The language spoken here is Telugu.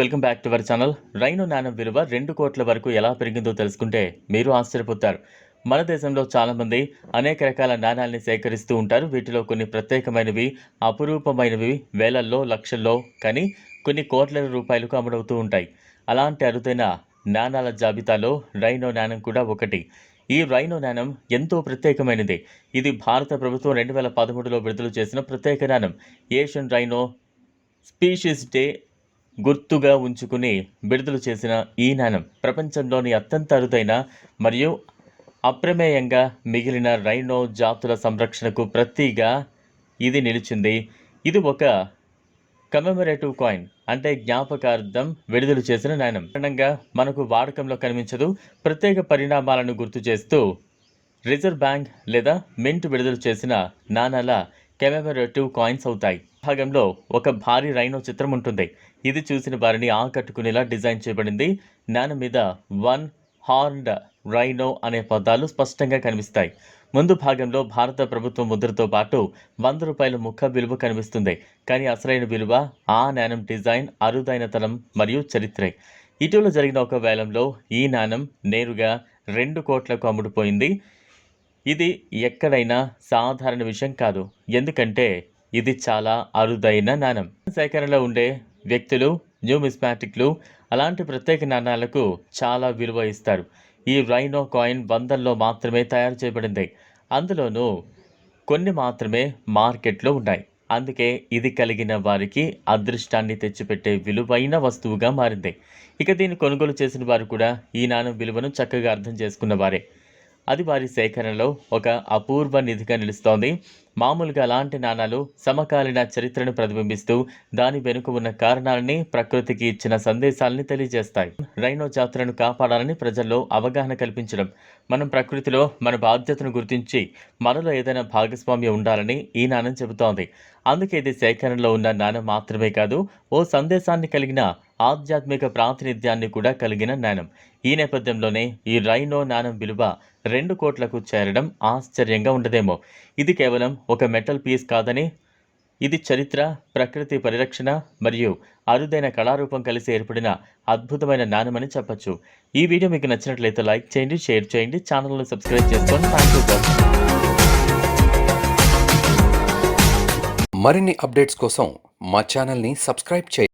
Welcome back to our channel. Rain నాణం విలువ రెండు కోట్ల వరకు ఎలా పెరిగిందో తెలుసుకుంటే మీరు ఆశ్చర్యపోతారు. మన దేశంలో చాలామంది అనేక రకాల నాణాలని సేకరిస్తూ ఉంటారు. వీటిలో కొన్ని ప్రత్యేకమైనవి అపురూపమైనవి వేలల్లో లక్షల్లో కానీ కొన్ని కోట్ల రూపాయలకు అమ్ముడవుతూ ఉంటాయి. అలాంటి అరుదైన నాణాల జాబితాలో రైనో నాణం కూడా ఒకటి. ఈ రైనో నాణం ఎంతో ప్రత్యేకమైనది. ఇది భారత ప్రభుత్వం రెండు వేల పదమూడులో విడుదల చేసిన ప్రత్యేక నాణం. ఏషియన్ రైనో స్పీషీస్ డే గుర్తుగా ఉంచుకుని విడుదల చేసిన ఈ నాణం ప్రపంచంలోని అత్యంత అరుదైన మరియు అప్రమేయంగా మిగిలిన రైనో జాతుల సంరక్షణకు ప్రతిగా ఇది నిలిచింది. ఇది ఒక కమెమరేటివ్ కాయిన్ అంటే జ్ఞాపకార్థం విడుదల చేసిన నాణం. కారణంగా మనకు వాడకంలో కనిపించదు. ప్రత్యేక పరిణామాలను గుర్తు చేస్తూ రిజర్వ్ బ్యాంక్ లేదా మింట్ విడుదల చేసిన నాణాల కెమెమరేటివ్ కాయిన్స్ అవుతాయి. భాగంలో ఒక భారీ రైనో చిత్రం ఉంటుంది. ఇది చూసిన వారిని ఆకట్టుకునేలా డిజైన్ చేయబడింది. నాన మీద వన్ హార్న్డ్ రైనో అనే పదాలు స్పష్టంగా కనిపిస్తాయి. ముందు భాగంలో భారత ప్రభుత్వ ముద్రతో పాటు వంద రూపాయల ముఖ విలువ కనిపిస్తుంది. కానీ అసలైన విలువ ఆ నాణం డిజైన్ అరుదైనతనం మరియు చరిత్రే. ఇటీవల జరిగిన ఒక వేలంలో ఈ నాణం నేరుగా రెండు కోట్లకు అమ్ముడుపోయింది. ఇది ఎక్కడైనా సాధారణ విషయం కాదు. ఎందుకంటే ఇది చాలా అరుదైన నాణం. సేకరణలో ఉండే వ్యక్తులు న్యూమిస్మాటిక్లు అలాంటి ప్రత్యేక నాణాలకు చాలా విలువ ఇస్తారు. ఈ రైనో కాయిన్ వందల్లో మాత్రమే తయారు చేయబడింది. అందులోనూ కొన్ని మాత్రమే మార్కెట్లో ఉన్నాయి. అందుకే ఇది కలిగిన వారికి అదృష్టాన్ని తెచ్చిపెట్టే విలువైన వస్తువుగా మారింది. ఇక దీన్ని కొనుగోలు చేసిన వారు కూడా ఈ నాణం విలువను చక్కగా అర్థం చేసుకున్న వారే. అది వారి సేకరణలో ఒక అపూర్వ నిధిగా నిలుస్తోంది. మామూలుగా అలాంటి నాణాలు సమకాలీన చరిత్రను ప్రతిబింబిస్తూ దాని వెనుక ఉన్న కారణాలని ప్రకృతికి ఇచ్చిన సందేశాలని తెలియజేస్తాయి. రైనో జాతులను కాపాడాలని ప్రజల్లో అవగాహన కల్పించడం మనం ప్రకృతిలో మన బాధ్యతను గుర్తించి మనలో ఏదైనా భాగస్వామ్యం ఉండాలని ఈ నాణం చెబుతోంది. అందుకే ఇది సేకరణలో ఉన్న నాణం మాత్రమే కాదు ఓ సందేశాన్ని కలిగిన ఆధ్యాత్మిక ప్రాతినిధ్యాన్ని కూడా కలిగిన నాణం ఈ నేపథ్యంలోనే ఈ రైనో నాణం విలువ రెండు కోట్లకు చేరడం ఆశ్చర్యంగా ఉండదేమో. ఇది కేవలం ఒక మెటల్ పీస్ కాదని ఇది చరిత్ర ప్రకృతి పరిరక్షణ మరియు అరుదైన కళారూపం కలిసి ఏర్పడిన అద్భుతమైన నాణమని చెప్పొచ్చు. ఈ వీడియో మీకు నచ్చినట్లయితే లైక్ చేయండి షేర్ చేయండి ఛానల్ను సబ్స్క్రైబ్ చేసుకోండి థ్యాంక్ యూ మరిన్ని అప్డేట్స్ కోసం మా ఛానల్ని సబ్స్క్రైబ్ చేయండి.